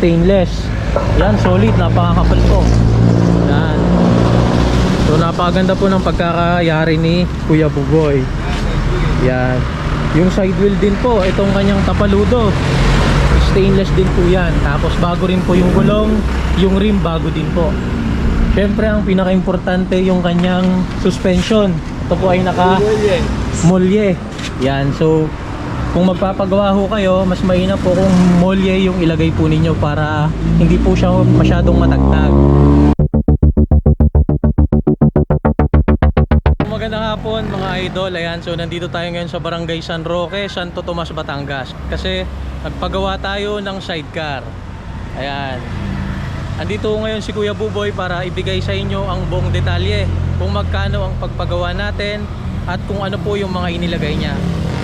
stainless. Yan, solid, napakakapal po. Yan. So napakaganda po ng pagkakayari ni Kuya Buboy. Yan. Yung side wheel din po, itong kanyang tapaludo. Stainless din po yan. Tapos bago rin po yung gulong, yung rim bago din po. Siyempre ang pinaka-importante yung kanyang suspension. Ito po ay naka molye. Yan. So kung magpapagawa ho kayo, mas mainam po kung molye yung ilagay po ninyo para hindi po siya masyadong matagtag. Magandang hapon mga idol. Ayan, so nandito tayo ngayon sa Barangay San Roque, Santo Tomas, Batangas. Kasi nagpagawa tayo ng sidecar. Ayan. Andito ngayon si Kuya Buboy para ibigay sa inyo ang buong detalye kung magkano ang pagpagawa natin at kung ano po yung mga inilagay niya.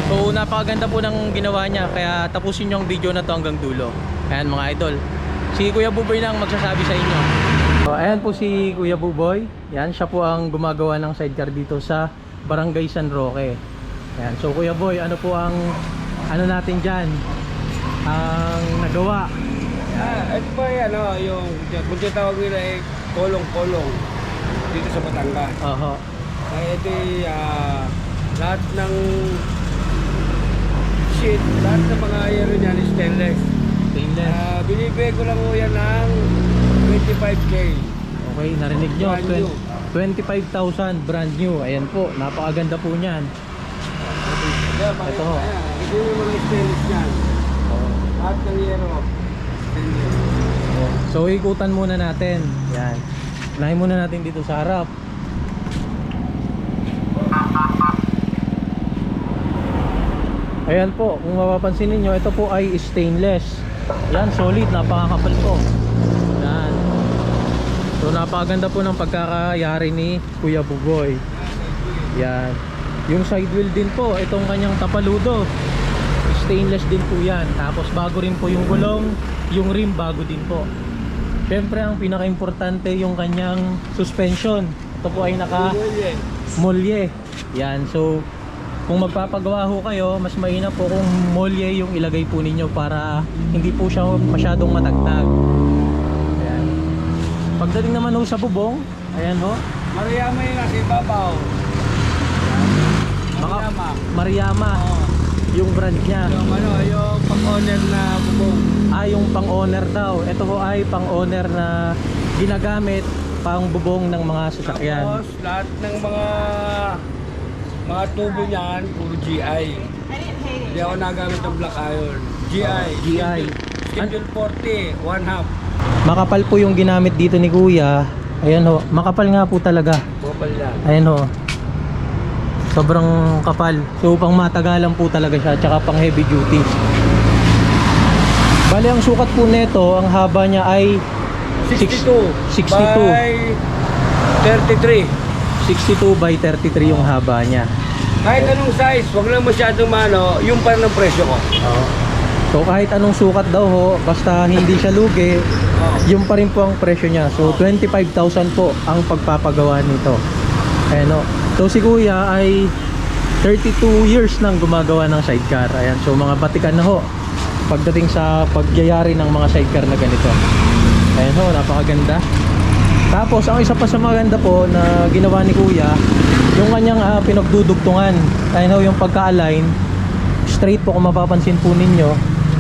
So napakaganda po ng ginawa niya kaya tapusin niyo ang video na to hanggang dulo. Ayan mga idol. Si Kuya Buboy na ang magsasabi sa inyo. So, ayan po si Kuya Buboy. Yan, siya po ang gumagawa ng sidecar dito sa Barangay San Roque. Ayan, so Kuya Boy, ano po ang ano natin dyan? Ang nagawa. Ah, ito ba ano, yung kung tawag nila ay kolong-kolong dito sa Batangas. Oho. Ay ito ay, ah, lahat ng sheet, lahat ng mga aero niyan is stainless. Stainless. Ah, binibigay ko lang po yan ng 25k. Okay, narinig nyo. Brand new. 25,000 brand new. Ayan po, napakaganda po niyan. Yeah, Ito. Ayan, ito yung mga stainless niyan. Lahat ng stainless. So ikutan muna natin. Yan. Unahin muna natin dito sa harap. Ayan po, kung mapapansin niyo ito po ay stainless. Yan, solid, napakakapal po. Yan. So napakaganda po ng pagkakayari ni Kuya Bugoy. Yan. Yung side wheel din po, itong kanyang tapaludo. Stainless din po yan. Tapos bago rin po yung gulong, yung rim bago din po. Siyempre ang pinaka-importante yung kanyang suspension. Ito po ay naka molye. Yan. So kung magpapagawa ho kayo, mas mainam po kung molye yung ilagay po ninyo para hindi po siya masyadong matagtag. Ayan. Pagdating naman ho sa bubong, ayan ho, Mariama yung nasa ibabaw. Mariama, Oo. yung brand niya. Yung ano, yung pang-owner na bubong. Ah, yung pang-owner daw. Ito ho ay pang-owner na ginagamit pang bubong ng mga sasakyan. Tapos, lahat ng mga mga tubo niyan, puro GI. Hindi ako nagamit ng black iron. GI. GI. Schedule 40, one half. Makapal po yung ginamit dito ni Kuya. Ayan ho, makapal nga po talaga. Bopal yan. Ayan ho. Sobrang kapal. So pang matagalan po talaga siya tsaka pang heavy duty. Bali ang sukat po nito, ang haba niya ay 62. 62. By 33. 62 by 33 yung haba niya. Kahit anong size, wag lang masyadong mano, yung pa ng presyo ko. So kahit anong sukat daw ho, basta hindi siya lugi, yung pa rin po ang presyo niya. So 25,000 po ang pagpapagawa nito. Ayan o. So si Kuya ay 32 years nang gumagawa ng sidecar. Ayan, so mga batikan na ho. Pagdating sa pagyayari ng mga sidecar na ganito. Ayan ho, napakaganda. Tapos ang isa pa sa maganda po na ginawa ni Kuya, yung kanyang ah, pinagdudugtungan. Ayan ho, yung pagka-align, straight po kung mapapansin po ninyo,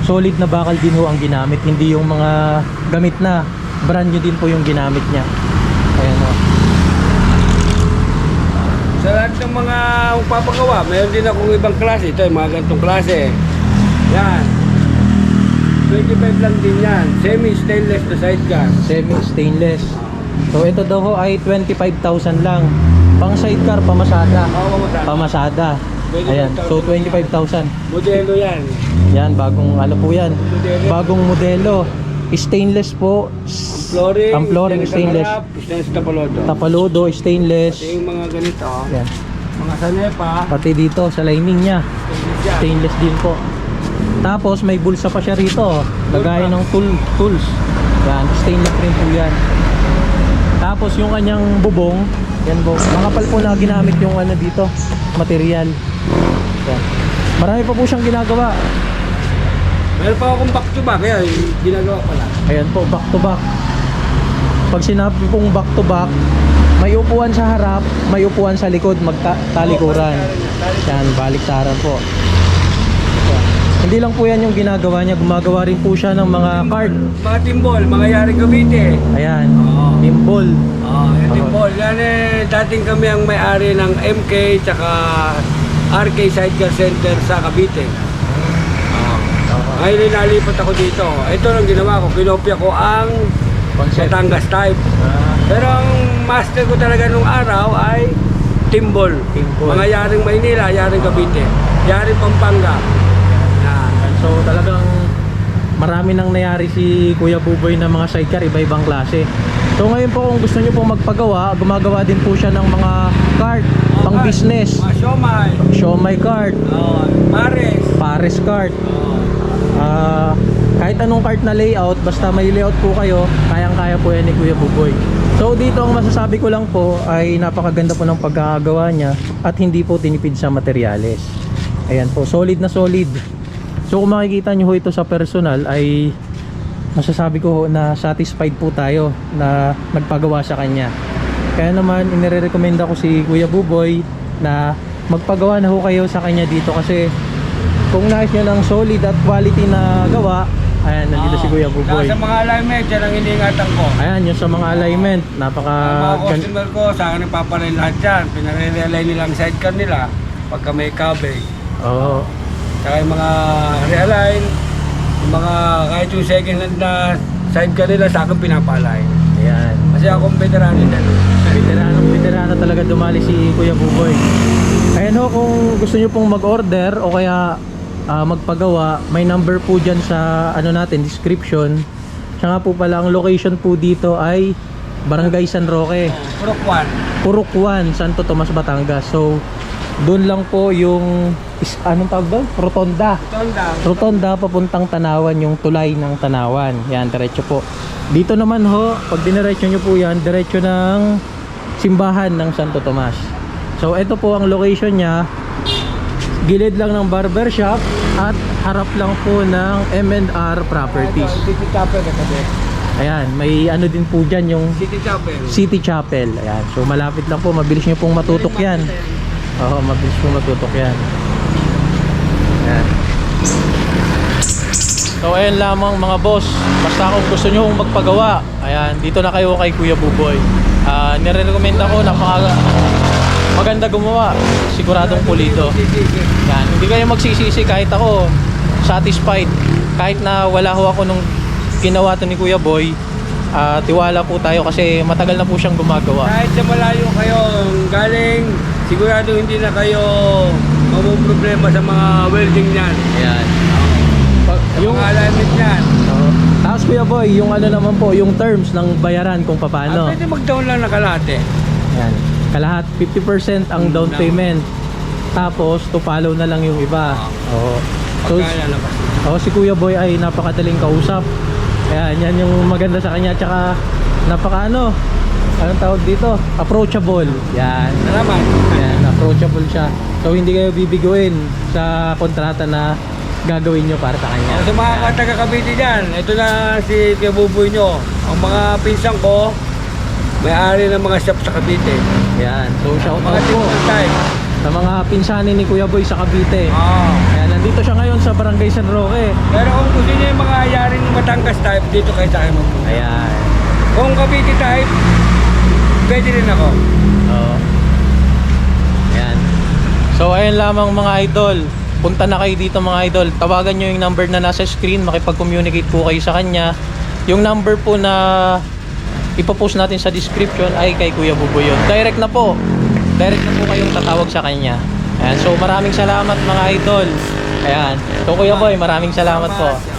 solid na bakal din ho ang ginamit. Hindi yung mga gamit na, brand new din po yung ginamit niya. Ayan ho. Sa lahat ng mga papagawa, mayroon din akong ibang klase. Ito, yung mga ganitong klase. Yan. 25 lang din yan. Semi-stainless na sidecar. Semi stainless. So ito daw ho ay 25,000 lang. Pang sidecar, pamasada. Oo. Pamasada. Ayan, so 25,000. Modelo yan. Yan, bagong ano po yan. Modelo. Bagong modelo. Stainless po. Flooring. Ang flooring stainless. Stainless tapalodo. Tapalodo, stainless. Pati yung mga ganito. Yan. Mga sanepa. Pati dito sa lining niya. Stainless din po. Tapos may bulsa pa siya rito. Lagay ng tool, tools. Yan, stainless rin po yan. Tapos yung kanyang bubong, yan po. Makapal po na ginamit yung ano dito, material. Yan. Marami pa po siyang ginagawa. Meron pa akong back to back, kaya ginagawa pala. Ayan po, back to back. Pag sinabi pong back to back, may upuan sa harap, may upuan sa likod, magtalikuran. Yan, baliktaran po. Hindi lang po yan yung ginagawa niya, gumagawa rin po siya ng mga card. Mga timbol, mga yari Cavite. Ayan, Oo. timbol. Oh, yung timbol. Yan eh, dating kami ang may-ari ng MK tsaka RK Sidecar Center sa Cavite. Ngayon nalipat ako dito. Ito lang ginawa ko. Kinopya ko ang. Batangas type. Ah, Pero ang master ko talaga nung araw ay timbol. Timbol. Mga yaring Maynila, yaring Cavite, yaring Pampanga. So talagang marami nang nayari si Kuya Buboy ng mga sidecar, iba-ibang klase. So ngayon po kung gusto niyo pong magpagawa, gumagawa din po siya ng mga card, pang business. Mga siomay. Show my card, Oh, Pares. Pares card. Oh. Ah, kahit anong cart na layout, basta may layout po kayo, kayang-kaya po yan ni Kuya Buboy. So dito ang masasabi ko lang po ay napakaganda po ng pagkakagawa niya at hindi po tinipid sa materyales. Ayan po, solid na solid. So kung makikita niyo ho ito sa personal ay masasabi ko na satisfied po tayo na nagpagawa sa kanya. Kaya naman inirekomenda ko si Kuya Buboy na magpagawa na ho kayo sa kanya dito kasi kung nais nyo ng solid at quality na gawa, ayan, nandito si Kuya Buboy. Sa mga alignment, yan ang iniingatan ko. Ayan, yung sa mga alignment, napaka... Ang mga customer ko, sa akin nagpapalay lahat yan. Pinare-relay nila ang sidecar nila pagka may cabe. Oo. Saka yung mga realign, yung mga kahit yung second hand na sidecar nila sa akin pinapalay. ayan. Kasi akong veterano din. Veteranong veterano talaga dumali si Kuya Buboy. Ayan ho, kung gusto nyo pong mag-order o kaya ah, magpagawa, may number po dyan sa ano natin, description. Siya nga po pala, ang location po dito ay Barangay San Roque. Purokwan. Purukwan, Santo Tomas, Batangas. So, doon lang po yung is, anong tawag doon? Rotonda. Tonda. Rotonda papuntang Tanawan, yung tulay ng Tanawan. Yan, diretso po. Dito naman ho, pag diniretso nyo po yan, diretso ng simbahan ng Santo Tomas. So, ito po ang location niya. Gilid lang ng barber shop at harap lang po ng M&R Properties. City Chapel katabi. Ayan, may ano din po dyan yung City Chapel. City Chapel. Ayan. So malapit lang po, mabilis nyo pong matutok yan. Oo, mabilis pong matutok yan. Ayan. So ayan lamang mga boss. Basta kung gusto nyo magpagawa, ayan, dito na kayo kay Kuya Buboy. Ah, nire-recommend ako napaka maganda gumawa. Siguradong pulido. Yan, hindi kayo magsisisi kahit ako satisfied. Kahit na wala ho ako nung ginawa to ni Kuya Boy, ah, tiwala po tayo kasi matagal na po siyang gumagawa. Kahit sa malayo kayo galing, sigurado hindi na kayo problema sa mga welding niyan. Ayan. Yung Yung mga alignment niyan. Oo. Tapos Kuya Boy, yung ano naman po, yung terms ng bayaran kung Ah, paano. pwede mag-down lang na kalahati. Ayan. Kalahat 50% ang down payment. Tapos to follow na lang yung iba. Oo. So, Pagka lalabas. Oo, si Kuya Boy ay napakadaling kausap. Kaya yan yung maganda sa kanya. Tsaka napaka ano, anong tawag dito? Approachable. Yan. Salamat. Yan, approachable siya. So hindi kayo bibiguin sa kontrata na gagawin nyo para sa kanya. Sa mga taga Cavite dyan, ito na si Kuya Buboy nyo. Ang mga pinsan ko, may-ari ng mga shop sa Cavite. Yan. So shout out po sa mga pinsani ni Kuya Boy sa Cavite. Oo. Ayan, nandito siya ngayon sa Barangay San Roque. Pero kung gusto niyo yung mga yaring Batangas type, dito kayo sa akin magpunta. Ayan. Kung Cavite type, pwede rin ako. Oo. Ayan. So ayun lamang mga idol. Punta na kayo dito mga idol. Tawagan nyo yung number na nasa screen. Makipag-communicate po kayo sa kanya. Yung number po na ipopost natin sa description ay kay Kuya Bubo. Direct na po. Direct na po kayong tatawag sa kanya. Ayan. So maraming salamat mga idol. Ayan. So Kuya Boy, maraming salamat po.